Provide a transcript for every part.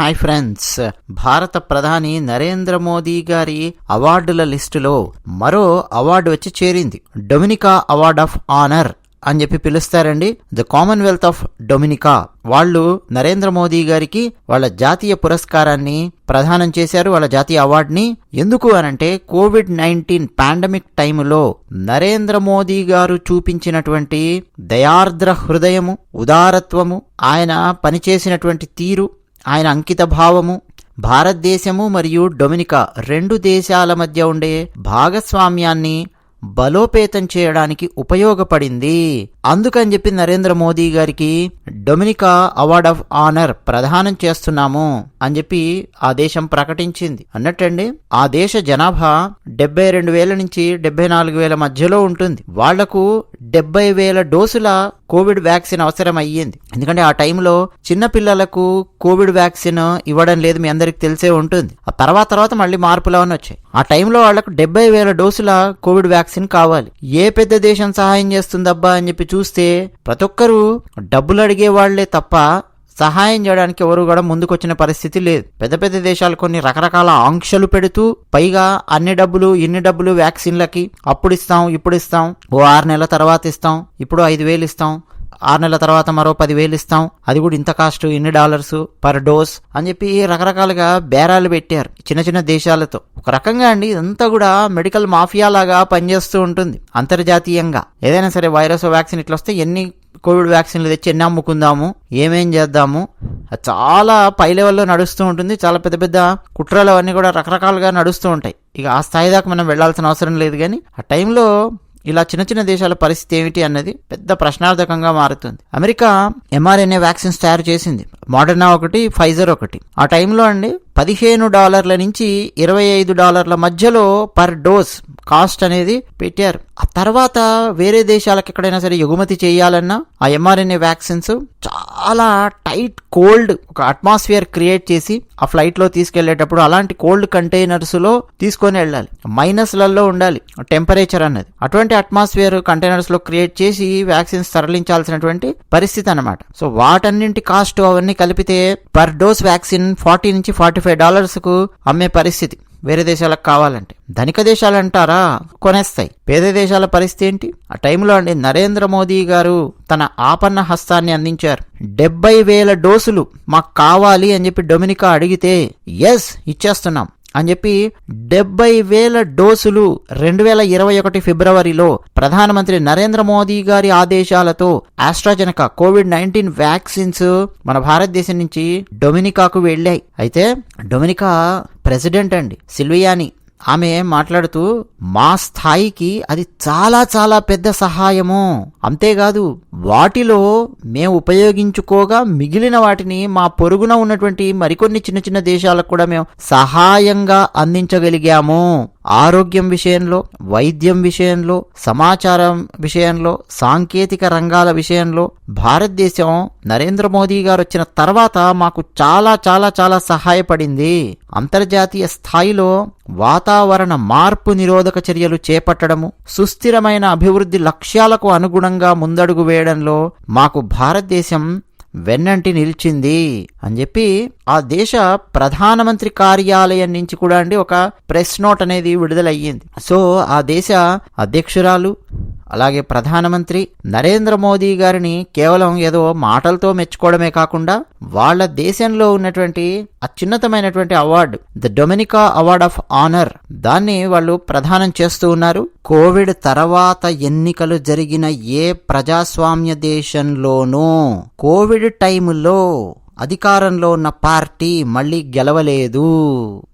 Hi friends. భారత ప్రధాని నరేంద్ర మోదీ గారి అవార్డుల లిస్టులో మరో అవార్డు వచ్చి చేరింది. డొమినికా అవార్డ్ ఆఫ్ ఆనర్ అని చెప్పి పిలుస్తారండి. The Commonwealth of Dominica. వాళ్ళు నరేంద్ర మోదీ గారికి వాళ్ళ జాతీయ పురస్కారాన్ని ప్రదానం చేశారు. వాళ్ళ జాతీయ అవార్డుని. ఎందుకు అనంటే కోవిడ్ నైన్టీన్ పాండమిక్ టైములో నరేంద్ర మోదీ గారు చూపించినటువంటి దయార్ద్ర హృదయము ఉదారత్వము ఆయన పనిచేసినటువంటి తీరు ఆయన అంకిత భావము భారతదేశము మరియు డొమినికా రెండు దేశాల మధ్య ఉండే భాగస్వామ్యాన్ని బలోపేతం చేయడానికి ఉపయోగపడింది. అందుకని చెప్పి నరేంద్ర మోదీ గారికి డొమినికా అవార్డ్ ఆఫ్ ఆనర్ ప్రదానం చేస్తున్నాము అని చెప్పి ఆ దేశం ప్రకటించింది. అన్నట్టండి ఆ దేశ జనాభా డెబ్బై రెండు వేల నుంచి డెబ్బై నాలుగు వేల మధ్యలో ఉంటుంది. వాళ్ళకు డెబ్బై వేల డోసుల కోవిడ్ వ్యాక్సిన్ అవసరం అయ్యింది ఎందుకంటే ఆ టైంలో చిన్న పిల్లలకు కోవిడ్ వ్యాక్సిన్ ఇవ్వడం లేదు మీ అందరికి తెలిసే ఉంటుంది. ఆ తర్వాత తర్వాత మళ్ళీ మార్పులు అవన్నీ వచ్చాయి. ఆ టైంలో వాళ్ళకు డెబ్బై వేల డోసుల కోవిడ్ వ్యాక్సిన్ కావాలి. ఏ పెద్ద దేశం సహాయం చేస్తుందబ్బా అని చెప్పి చూస్తే ప్రతి ఒక్కరూ డబ్బులు అడిగే వాళ్ళే తప్ప సహాయం చేయడానికి ఎవరు కూడా ముందుకొచ్చిన పరిస్థితి లేదు. పెద్ద పెద్ద దేశాలు కొన్ని రకరకాల ఆంక్షలు పెడుతూ పైగా అన్ని డబ్బులు ఇన్ని డబ్బులు వ్యాక్సిన్లకి అప్పుడు ఇస్తాం ఇప్పుడు ఇస్తాం ఓ ఆరు నెలల తర్వాత ఇస్తాం ఇప్పుడు ఐదు వేలు ఇస్తాం ఆరు నెలల తర్వాత మరో పదివేలు ఇస్తాం అది కూడా ఇంత కాస్ట్ ఇన్ని డాలర్స్ పర్ డోస్ అని చెప్పి రకరకాలుగా బేరాలు పెట్టారు చిన్న చిన్న దేశాలతో. ఒక రకంగా అండి ఇదంతా కూడా మెడికల్ మాఫియా లాగా పనిచేస్తూ ఉంటుంది అంతర్జాతీయంగా. ఏదైనా సరే వైరస్ వ్యాక్సిన్ ఇట్లా వస్తే ఎన్ని కోవిడ్ వ్యాక్సిన్లు తెచ్చి ఎన్ని అమ్ముకుందాము ఏమేం చేద్దాము. చాలా పై లెవెల్లో నడుస్తూ ఉంటుంది. చాలా పెద్ద పెద్ద కుట్రలు అవన్నీ కూడా రకరకాలుగా నడుస్తూ ఉంటాయి. ఇక ఆ స్థాయి దాకా మనం వెళ్ళాల్సిన అవసరం లేదు కానీ ఆ టైంలో ఇలా చిన్న చిన్న దేశాల పరిస్థితి ఏమిటి అన్నది పెద్ద ప్రశ్నార్థకంగా మారుతుంది. అమెరికా ఎంఆర్ఎన్ఏ వ్యాక్సిన్స్ తయారు చేసింది. మోడర్నా ఒకటి ఫైజర్ ఒకటి. ఆ టైంలో అండి పదిహేను డాలర్ల నుంచి ఇరవై ఐదు డాలర్ల మధ్యలో పర్ డోస్ కాస్ట్ అనేది పెట్టారు. ఆ తర్వాత వేరే దేశాలకు ఎక్కడైనా సరే ఎగుమతి చేయాలన్నా ఆ ఎంఆర్ఎన్ఏ వ్యాక్సిన్స్ చాలా టైట్ కోల్డ్ ఒక అట్మాస్ఫియర్ క్రియేట్ చేసి ఆ ఫ్లైట్లో తీసుకెళ్ళేటప్పుడు అలాంటి కోల్డ్ కంటైనర్స్లో తీసుకొని వెళ్ళాలి. మైనస్లలో ఉండాలి. టెంపరేచర్ అన్నది. అటువంటి అట్మాస్ఫియర్ కంటైనర్స్లో క్రియేట్ చేసి వ్యాక్సిన్స్ తరలించాల్సినటువంటి పరిస్థితి అనమాట సో వాటన్నింటి కాస్ట్ అవన్నీ కలిపితే పర్ డోస్ వ్యాక్సిన్ ఫార్టీ నుంచి ఫార్టీ ఫైవ్ డాలర్స్కు అమ్మే పరిస్థితి. వేరే దేశాలకు కావాలంటే. ధనిక దేశాలు అంటారా? కొనేస్తాయి. పేద దేశాల పరిస్థితి ఏంటి? ఆ టైంలో అండి నరేంద్ర మోదీ గారు తన ఆపన్న హస్తాన్ని అందించారు. డెబ్బై వేల డోసులు మాకు కావాలి అని చెప్పి డొమినికా అడిగితే ఎస్ ఇచ్చేస్తున్నాం. అని చెప్పి డెబ్బై వేల డోసులు రెండు వేల ఇరవై ఒకటి ఫిబ్రవరిలో ప్రధానమంత్రి నరేంద్ర మోదీ గారి ఆదేశాలతో ఆస్ట్రాజెనకా కోవిడ్ నైన్టీన్ వ్యాక్సిన్స్ మన భారతదేశం నుంచి డొమినికాకు వెళ్ళాయి. అయితే డొమినికా ప్రెసిడెంట్ అండి సిల్వియాని. ఆమె మాట్లాడుతూ మా స్థాయికి అది చాలా చాలా పెద్ద సహాయము. అంతేకాదు వాటిలో మేము ఉపయోగించుకోగా మిగిలిన వాటిని మా పొరుగున ఉన్నటువంటి మరికొన్ని చిన్న చిన్న దేశాలకు కూడా మేము సహాయంగా అందించగలిగాము. ఆరోగ్యం విషయంలో వైద్యం విషయంలో సమాచారం విషయంలో సాంకేతిక రంగాల విషయంలో భారతదేశం నరేంద్ర మోదీ గారు వచ్చిన తర్వాత మాకు చాలా చాలా చాలా సహాయపడింది. అంతర్జాతీయ స్థాయిలో వాతావరణ మార్పు నిరోధక చర్యలు చేపట్టడము సుస్థిరమైన అభివృద్ధి లక్ష్యాలకు అనుగుణంగా ముందడుగు వేయడంలో మాకు భారతదేశం వెన్నంటి నిలిచింది అని చెప్పి ఆ దేశ ప్రధానమంత్రి కార్యాలయం నుంచి కూడా అండి ఒక ప్రెస్ నోట్ అనేది విడుదలయ్యింది. సో ఆ దేశ అధ్యక్షురాలు అలాగే ప్రధానమంత్రి నరేంద్ర మోదీ గారిని కేవలం ఏదో మాటలతో మెచ్చుకోవడమే కాకుండా వాళ్ళ దేశంలో ఉన్నటువంటి అత్యున్నతమైనటువంటి award the Dominica award of honour. దాన్ని వాళ్ళు ప్రదానం చేస్తూ ఉన్నారు. కోవిడ్ తర్వాత ఎన్నికలు జరిగిన ఏ ప్రజాస్వామ్య దేశంలోనూ కోవిడ్ టైములో అధికారంలో ఉన్న పార్టీ మళ్ళీ గెలవలేదు.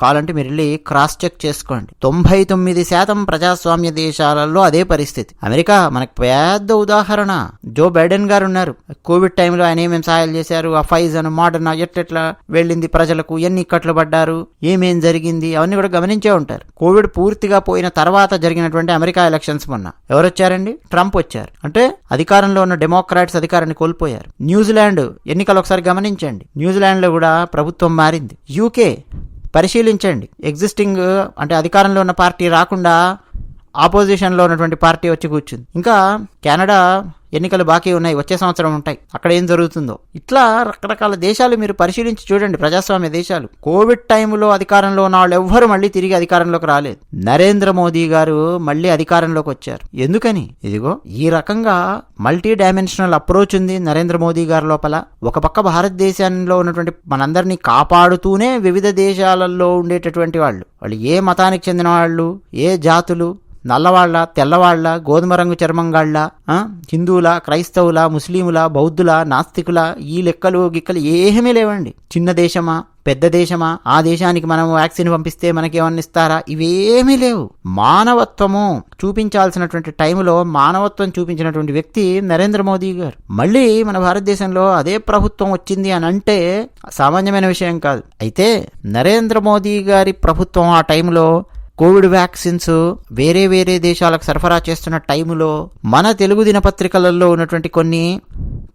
కావాలంటే మీరు వెళ్ళి క్రాస్ చెక్ చేసుకోండి. తొంభై తొమ్మిది శాతం ప్రజాస్వామ్య దేశాలలో అదే పరిస్థితి. అమెరికా మనకు పెద్ద ఉదాహరణ. జో బైడెన్ గారు ఉన్నారు. కోవిడ్ టైంలో ఆయన ఏమేమి సహాయాలు చేశారు? ఆ ఫైజన్ మోడర్న్ ఎట్లెట్లా వెళ్ళింది ప్రజలకు? ఎన్ని ఇక్కట్లు పడ్డారు? ఏమేం జరిగింది? అవన్నీ కూడా గమనించే ఉంటారు. కోవిడ్ పూర్తిగా పోయిన తర్వాత జరిగినటువంటి అమెరికా ఎలక్షన్స్ మొన్న. ఎవరు వచ్చారండి? ట్రంప్ వచ్చారు. అంటే అధికారంలో ఉన్న డెమోక్రాట్స్ అధికారాన్ని కోల్పోయారు. న్యూజిలాండ్ ఎన్నికలు ఒకసారి గమనించండి. న్యూజిలాండ్లో కూడా ప్రభుత్వం మారింది. యూకే పరిశీలించండి. ఎగ్జిస్టింగ్ అంటే అధికారంలో ఉన్న పార్టీ రాకుండా ఆపోజిషన్లో ఉన్నటువంటి పార్టీ వచ్చి కూర్చుంది. ఇంకా కెనడా ఎన్నికలు బాకీ ఉన్నాయి వచ్చే సంవత్సరం ఉంటాయి. అక్కడ ఏం జరుగుతుందో. ఇట్లా రకరకాల దేశాలు మీరు పరిశీలించి చూడండి ప్రజాస్వామ్య దేశాలు. కోవిడ్ టైంలో అధికారంలో ఉన్న వాళ్ళు ఎవ్వరు మళ్ళీ తిరిగి అధికారంలోకి రాలేదు. నరేంద్ర మోదీ గారు మళ్ళీ అధికారంలోకి వచ్చారు. ఎందుకని? ఇదిగో ఈ రకంగా మల్టీ డైమెన్షనల్ అప్రోచ్ ఉంది నరేంద్ర మోదీ గారి లోపల. ఒక పక్క భారతదేశంలో ఉన్నటువంటి మనందరినీ కాపాడుతూనే వివిధ దేశాలలో ఉండేటటువంటి వాళ్ళు. వాళ్ళు ఏ మతానికి చెందిన వాళ్ళు ఏ జాతులు నల్లవాళ్ళ తెల్లవాళ్ళ గోధుమ రంగు చర్మంగాళ్ళ హిందువుల క్రైస్తవుల ముస్లిముల బౌద్ధుల నాస్తికుల ఈ లెక్కలు గిక్కలు ఏమీ లేవండి. చిన్న దేశమా పెద్ద దేశమా ఆ దేశానికి మనం వ్యాక్సిన్ పంపిస్తే మనకేమన్నా ఇస్తారా? ఇవేమీ లేవు. మానవత్వము చూపించాల్సినటువంటి టైంలో మానవత్వం చూపించినటువంటి వ్యక్తి నరేంద్ర మోదీ గారు. మళ్ళీ మన భారతదేశంలో అదే ప్రభుత్వం వచ్చింది అని అంటే సామాన్యమైన విషయం కాదు. అయితే నరేంద్ర మోదీ గారి ప్రభుత్వం ఆ టైంలో కోవిడ్ వ్యాక్సిన్స్ వేరే వేరే దేశాలకు సరఫరా చేస్తున్న టైములో మన తెలుగు దినపత్రికలలో ఉన్నటువంటి కొన్ని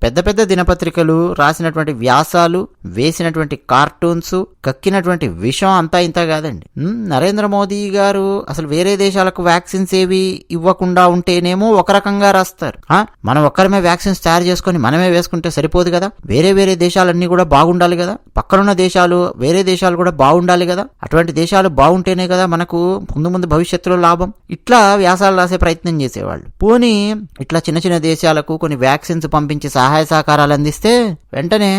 పెద్ద పెద్ద దినపత్రికలు రాసినటువంటి వ్యాసాలు వేసినటువంటి కార్టూన్స్ కక్కినటువంటి విషం అంతా ఇంత కాదండి. నరేంద్ర మోదీ గారు అసలు వేరే దేశాలకు వ్యాక్సిన్స్ ఏవి ఇవ్వకుండా ఉంటేనేమో ఒక రకంగా రాస్తారు. మనం ఒక్కరమే వ్యాక్సిన్స్ తయారు చేసుకొని మనమే వేసుకుంటే సరిపోదు కదా? వేరే వేరే దేశాలన్నీ కూడా బాగుండాలి కదా? పక్కనున్న దేశాలు వేరే దేశాలు కూడా బాగుండాలి కదా? అటువంటి దేశాలు బాగుంటేనే కదా మనకు ముందు ముందు భవిష్యత్తులో లాభం? ఇట్లా వ్యాసాలు రాసే ప్రయత్నం చేసేవాళ్ళు. పోనీ ఇట్లా చిన్న చిన్న దేశాలకు కొన్ని వ్యాక్సిన్స్ పంపించి సహాయ సహాయ సహకారాలు అందిస్తే వెంటనే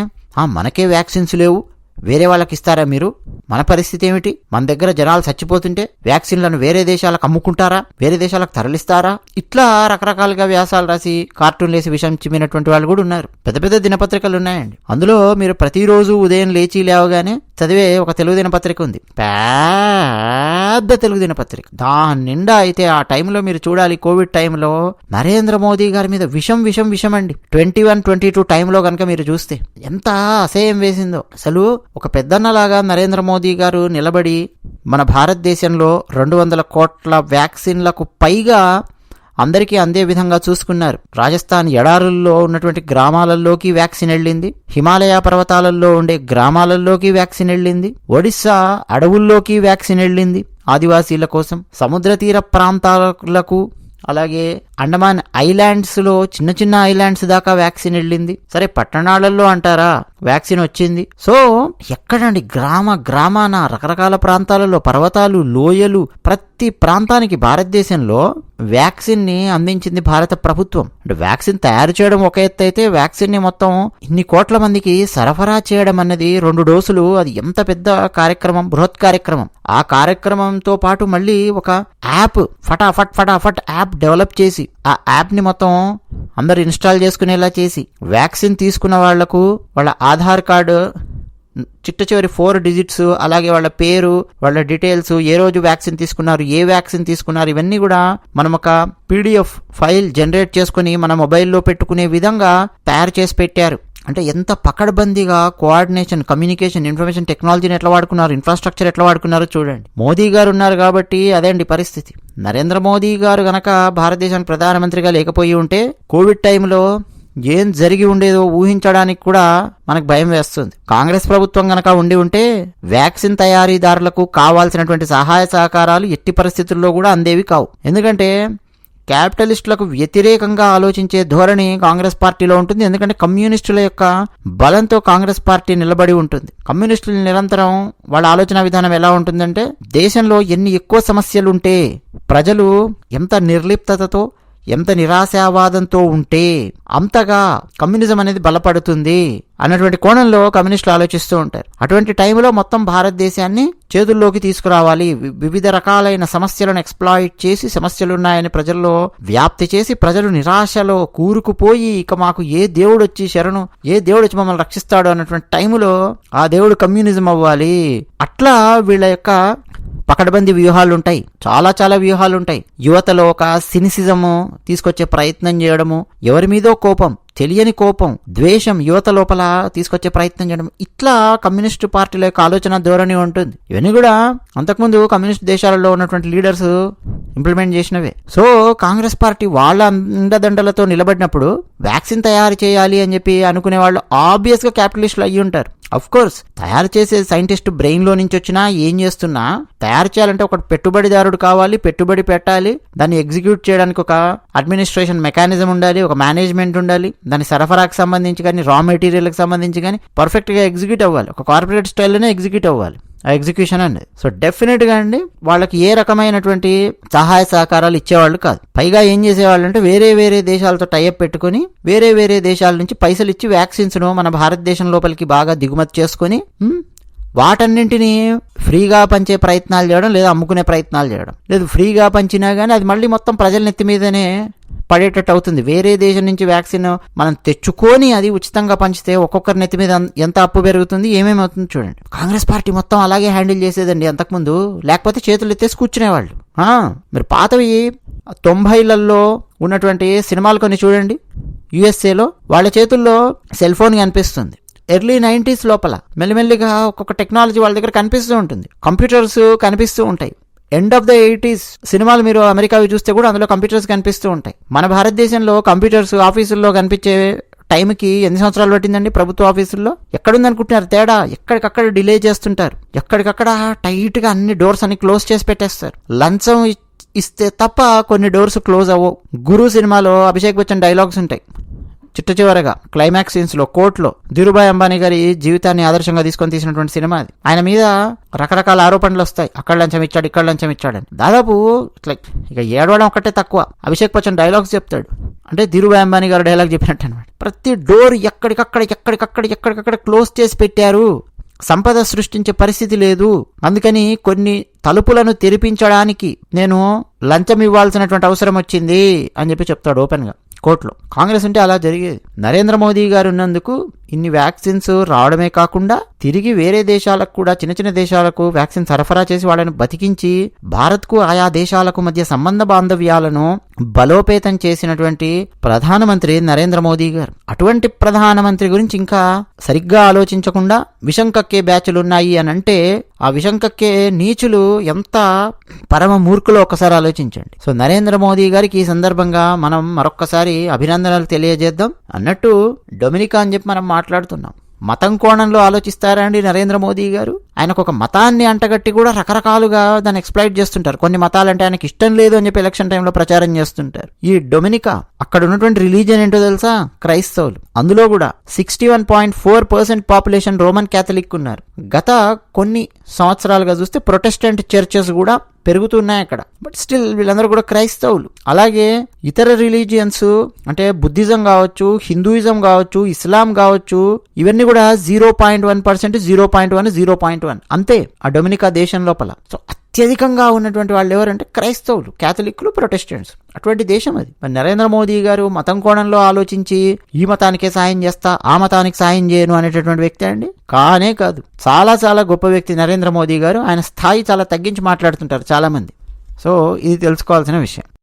మనకే వ్యాక్సిన్స్ లేవు. వేరే వాళ్ళకి ఇస్తారా మీరు? మన పరిస్థితి ఏమిటి? మన దగ్గర జనాలు చచ్చిపోతుంటే వ్యాక్సిన్లను వేరే దేశాలకు అమ్ముకుంటారా? వేరే దేశాలకు తరలిస్తారా? ఇట్లా రకరకాలుగా వ్యాసాలు రాసి కార్టూన్ లేసి విషం చిమ్మినటువంటి వాళ్ళు కూడా ఉన్నారు. పెద్ద పెద్ద దినపత్రికలు ఉన్నాయండి. అందులో మీరు ప్రతిరోజు ఉదయం లేచి లేవగానే చదివే ఒక తెలుగు దినపత్రిక ఉంది. పెద్ద తెలుగు దినపత్రిక. దాని నిండా అయితే ఆ టైంలో మీరు చూడాలి కోవిడ్ టైంలో నరేంద్ర మోదీ గారి మీద విషం విషం విషం అండి ట్వంటీ వన్ ట్వంటీ టూ టైంలో కనుక మీరు చూస్తే ఎంత అసహ్యం వేసిందో. అసలు ఒక పెద్దన్నలాగా నరేంద్ర మోదీ గారు నిలబడి మన భారతదేశంలో రెండు వందల కోట్ల వ్యాక్సిన్లకు పైగా అందరికీ అందే విధంగా చూసుకున్నారు. రాజస్థాన్ ఎడారుల్లో ఉన్నటువంటి గ్రామాలలోకి వ్యాక్సిన్ వెళ్ళింది. హిమాలయ పర్వతాలలో ఉండే గ్రామాలలోకి వ్యాక్సిన్ వెళ్ళింది. ఒడిస్సా అడవుల్లోకి వ్యాక్సిన్ వెళ్ళింది ఆదివాసీల కోసం. సముద్ర తీర ప్రాంతాలకు అలాగే అండమాన్ ఐలాండ్స్లో చిన్న చిన్న ఐలాండ్స్ దాకా వ్యాక్సిన్ వెళ్ళింది. సరే పట్టణాలలో అంటారా? వ్యాక్సిన్ వచ్చింది. సో ఎక్కడండి? గ్రామ గ్రామాన రకరకాల ప్రాంతాలలో పర్వతాలు లోయలు ప్రతి ప్రాంతానికి భారతదేశంలో వ్యాక్సిన్ని అందించింది భారత ప్రభుత్వం. అంటే వ్యాక్సిన్ తయారు చేయడం ఒక ఎత్తు అయితే వ్యాక్సిన్ని మొత్తం ఇన్ని కోట్ల మందికి సరఫరా చేయడం అన్నది రెండు డోసులు. అది ఎంత పెద్ద కార్యక్రమం బృహత్ కార్యక్రమం. ఆ కార్యక్రమంతో పాటు మళ్ళీ ఒక యాప్ ఫటాఫట్ ఫటాఫట్ యాప్ డెవలప్ చేసి ఆ యాప్ని మొత్తం అందరు ఇన్స్టాల్ చేసుకునేలా చేసి వ్యాక్సిన్ తీసుకున్న వాళ్ళకు వాళ్ళ ఆధార్ కార్డు చిట్ట చివరి ఫోర్ డిజిట్స్ అలాగే వాళ్ళ పేరు వాళ్ళ డీటెయిల్స్ ఏ రోజు వ్యాక్సిన్ తీసుకున్నారు ఏ వ్యాక్సిన్ తీసుకున్నారు ఇవన్నీ కూడా మనం ఒక పీడిఎఫ్ ఫైల్ జనరేట్ చేసుకుని మన మొబైల్లో పెట్టుకునే విధంగా తయారు చేసి పెట్టారు. అంటే ఎంత పకడ్బందీగా కోఆర్డినేషన్ కమ్యూనికేషన్ ఇన్ఫర్మేషన్ టెక్నాలజీని ఎట్లా వాడుకున్నారు ఇన్ఫ్రాస్ట్రక్చర్ ఎట్లా వాడుకున్నారో చూడండి. మోదీ గారు ఉన్నారు కాబట్టి అదే అండి పరిస్థితి. నరేంద్ర మోదీ గారు గనక భారతదేశానికి ప్రధానమంత్రిగా లేకపోయి ఉంటే కోవిడ్ టైంలో ఏం జరిగి ఉండేదో ఊహించడానికి కూడా మనకు భయం వేస్తుంది. కాంగ్రెస్ ప్రభుత్వం గనక ఉండి ఉంటే వ్యాక్సిన్ తయారీదారులకు కావాల్సినటువంటి సహాయ సహకారాలు ఎట్టి పరిస్థితుల్లో కూడా అందేవి కావు. ఎందుకంటే క్యాపిటలిస్టులకు వ్యతిరేకంగా ఆలోచించే ధోరణి కాంగ్రెస్ పార్టీలో ఉంటుంది. ఎందుకంటే కమ్యూనిస్టుల యొక్క బలంతో కాంగ్రెస్ పార్టీ నిలబడి ఉంటుంది. కమ్యూనిస్టులు నిరంతరం వాళ్ళ ఆలోచన విధానం ఎలా ఉంటుందంటే దేశంలో ఎన్ని ఎక్కువ సమస్యలుంటే ప్రజలు ఎంత నిర్లిప్తతతో ఎంత నిరాశావాదంతో ఉంటే అంతగా కమ్యూనిజం అనేది బలపడుతుంది అన్నటువంటి కోణంలో కమ్యూనిస్టులు ఆలోచిస్తూ ఉంటారు. అటువంటి టైంలో మొత్తం భారతదేశాన్ని చేతుల్లోకి తీసుకురావాలి. వివిధ రకాలైన సమస్యలను ఎక్స్ప్లాయిట్ చేసి సమస్యలు ఉన్నాయని ప్రజల్లో వ్యాప్తి చేసి ప్రజలు నిరాశలో కూరుకుపోయి ఇక మాకు ఏ దేవుడు వచ్చి శరణు ఏ దేవుడు వచ్చి మమ్మల్ని రక్షిస్తాడు అన్నటువంటి టైంలో ఆ దేవుడు కమ్యూనిజం అవ్వాలి. అట్లా వీళ్ళ యొక్క పకడ్బందీ వ్యూహాలు ఉంటాయి చాలా చాలా వ్యూహాలు ఉంటాయి యువతలో ఒక సినిసిజము తీసుకొచ్చే ప్రయత్నం చేయడము ఎవరి మీదో కోపం తెలియని కోపం ద్వేషం యువత లోపల తీసుకొచ్చే ప్రయత్నం చేయడం ఇట్లా కమ్యూనిస్ట్ పార్టీల యొక్క ఆలోచన ధోరణి ఉంటుంది. ఇవన్నీ కూడా అంతకుముందు కమ్యూనిస్ట్ దేశాలలో ఉన్నటువంటి లీడర్స్ ఇంప్లిమెంట్ చేసినవే. సో కాంగ్రెస్ పార్టీ వాళ్ళ అండదండలతో నిలబడినప్పుడు వ్యాక్సిన్ తయారు చేయాలి అని చెప్పి అనుకునే వాళ్ళు ఆబ్వియస్గా క్యాపిటలిస్టులు అయ్యి ఉంటారు. అఫ్ కోర్స్ తయారు చేసే సైంటిస్ట్ బ్రెయిన్లో నుంచి వచ్చినా ఏం చేస్తున్నా తయారు చేయాలంటే ఒక పెట్టుబడిదారుడు కావాలి పెట్టుబడి పెట్టాలి దాన్ని ఎగ్జిక్యూట్ చేయడానికి ఒక అడ్మినిస్ట్రేషన్ మెకానిజం ఉండాలి ఒక మేనేజ్మెంట్ ఉండాలి దాని సరఫరాకు సంబంధించి కానీ రా మెటీరియల్కి సంబంధించి కానీ పర్ఫెక్ట్గా ఎగ్జిక్యూట్ అవ్వాలి. ఒక కార్పొరేట్ స్టైల్లోనే ఎగ్జిక్యూట్ అవ్వాలి. ఆ ఎగ్జిక్యూషన్ అనేది. సో డెఫినెట్గా అండి వాళ్ళకి ఏ రకమైనటువంటి సహాయ సహకారాలు ఇచ్చేవాళ్ళు కాదు. పైగా ఏం చేసేవాళ్ళు అంటే వేరే వేరే దేశాలతో టైఅప్ పెట్టుకుని వేరే వేరే దేశాల నుంచి పైసలు ఇచ్చి వ్యాక్సిన్స్ను మన భారతదేశం లోపలికి బాగా దిగుమతి చేసుకుని వాటన్నింటినీ ఫ్రీగా పంచే ప్రయత్నాలు చేయడం లేదా అమ్ముకునే ప్రయత్నాలు చేయడం. లేదు ఫ్రీగా పంచినా కానీ అది మళ్ళీ మొత్తం ప్రజల నెత్తి మీదనే పడేటట్టు అవుతుంది. వేరే దేశం నుంచి వ్యాక్సిన్ మనం తెచ్చుకొని అది ఉచితంగా పంచితే ఒక్కొక్కరి నెత్తి మీద ఎంత అప్పు పెరుగుతుంది ఏమేమి అవుతుంది చూడండి. కాంగ్రెస్ పార్టీ మొత్తం అలాగే హ్యాండిల్ చేసేదండి అంతకుముందు. లేకపోతే చేతులు ఎత్తేసి కూర్చునేవాళ్ళు. మీరు పాతవి తొంభైలలో ఉన్నటువంటి సినిమాలు కొన్ని చూడండి. యుఎస్ఏలో వాళ్ళ చేతుల్లో సెల్ ఫోన్ కనిపిస్తుంది. ఎర్లీ నైంటీస్ లోపల మెల్లిమెల్లిగా ఒక్కొక్క టెక్నాలజీ వాళ్ళ దగ్గర కనిపిస్తూ ఉంటుంది. కంప్యూటర్స్ కనిపిస్తూ ఉంటాయి. ఎండ్ ఆఫ్ ద ఎయిటీస్ సినిమాలు మీరు అమెరికావి చూస్తే కూడా అందులో కంప్యూటర్స్ కనిపిస్తూ ఉంటాయి. మన భారతదేశంలో కంప్యూటర్స్ ఆఫీసుల్లో కనిపించే టైంకి ఎన్ని సంవత్సరాలు పట్టిందండి ప్రభుత్వ ఆఫీసుల్లో? ఎక్కడుందనుకుంటున్నారు తేడా? ఎక్కడికక్కడ డిలే చేస్తుంటారు. ఎక్కడికక్కడ టైట్గా అన్ని డోర్స్ అన్ని క్లోజ్ చేసి పెట్టేస్తారు. లంచం ఇ- ఇస్తే తప్ప కొన్ని డోర్స్ క్లోజ్ అవ్వవు. గురు సినిమాలో అభిషేక్ బచ్చన్ డైలాగ్స్ ఉంటాయి. చిట్ట చివరగా క్లైమాక్స్ సీన్స్లో కోర్టులో ధీరుభాయ్ అంబానీ గారి జీవితాన్ని ఆదర్శంగా తీసుకొని తీసినటువంటి సినిమా అది. ఆయన మీద రకరకాల ఆరోపణలు వస్తాయి. అక్కడ లంచం ఇచ్చాడు ఇక్కడ లంచం ఇచ్చాడని. దాదాపు ఇట్లా ఇక ఏడవడం ఒక్కటే తక్కువ. అభిషేక్ బచ్చన్ డైలాగ్స్ చెప్తాడు. అంటే ధీరుభాయ్ అంబానీ గారు డైలాగ్ చెప్పినట్టు అనమాట. ప్రతి డోర్ ఎక్కడికక్కడ ఎక్కడికక్కడ ఎక్కడికక్కడ క్లోజ్ చేసి పెట్టారు. సంపద సృష్టించే పరిస్థితి లేదు. అందుకని కొన్ని తలుపులను తెరిపించడానికి నేను లంచం ఇవ్వాల్సినటువంటి అవసరం వచ్చింది అని చెప్పి చెప్తాడు ఓపెన్గా కోట్లు కోర్టులో. కాంగ్రెస్ ఉంటే అలా జరిగేది. నరేంద్ర మోదీ గారు ఉన్నందుకు ఇన్ని వ్యాక్సిన్స్ రావడమే కాకుండా తిరిగి వేరే దేశాలకు కూడా చిన్న చిన్న దేశాలకు వ్యాక్సిన్ సరఫరా చేసి వాళ్ళని బతికించి భారత్కు ఆయా దేశాలకు మధ్య సంబంధ బాంధవ్యాలను బలోపేతం చేసినటువంటి ప్రధానమంత్రి నరేంద్ర మోదీ గారు. అటువంటి ప్రధానమంత్రి గురించి ఇంకా సరిగ్గా ఆలోచించకుండా విషం కక్కే బ్యాచ్లు ఉన్నాయి అని అంటే ఆ విషం కక్కే నీచులు ఎంత పరమ మూర్ఖులో ఒకసారి ఆలోచించండి. సో నరేంద్ర మోదీ గారికి ఈ సందర్భంగా మనం మరొక్కసారి అభినందనలు తెలియజేద్దాం. అన్నట్టు డొమినికా అని చెప్పి మనం మాట్లాడుతున్నాం. మతం కోణంలో ఆలోచిస్తారా అండి నరేంద్ర మోదీ గారు? ఆయనకు ఒక మతాన్ని అంటగట్టి కూడా రకరకాలుగా దాన్ని ఎక్స్ప్లైట్ చేస్తుంటారు. కొన్ని మతాలంటే ఆయనకి ఇష్టం లేదు అని చెప్పి ఎలక్షన్ టైంలో ప్రచారం చేస్తుంటారు. ఈ డొమినికా అక్కడ ఉన్నటువంటి రిలీజియన్ ఏంటో తెలుసా? క్రైస్తవులు. అందులో కూడా sixty one point four percent population Roman Catholic ఉన్నారు గత కొన్ని సంవత్సరాలుగా చూస్తే ప్రొటెస్టెంట్ చర్చెస్ కూడా పెరుగుతున్నాయి అక్కడ. బట్ స్టిల్ వీళ్ళందరూ కూడా క్రైస్తవులు. అలాగే ఇతర రిలీజియన్స్ అంటే బుద్ధిజం కావచ్చు హిందూయిజం కావచ్చు ఇస్లాం కావచ్చు ఇవన్నీ కూడా zero point one percent zero point one zero point one అంతే ఆ డొమినికా దేశం లోపల. సో అత్యధికంగా ఉన్నటువంటి వాళ్ళు ఎవరంటే క్రైస్తవులు క్యాథలిక్లు ప్రొటెస్టెంట్స్. అటువంటి దేశం అది. మరి నరేంద్ర మోదీ గారు మతం కోణంలో ఆలోచించి ఈ మతానికే సాయం చేస్తా ఆ మతానికి సాయం చేయను అనేటటువంటి వ్యక్తి అండి? కానే కాదు. చాలా చాలా గొప్ప వ్యక్తి నరేంద్ర మోదీ గారు. ఆయన స్థాయి చాలా తగ్గించి మాట్లాడుతుంటారు చాలామంది. సో ఇది తెలుసుకోవాల్సిన విషయం.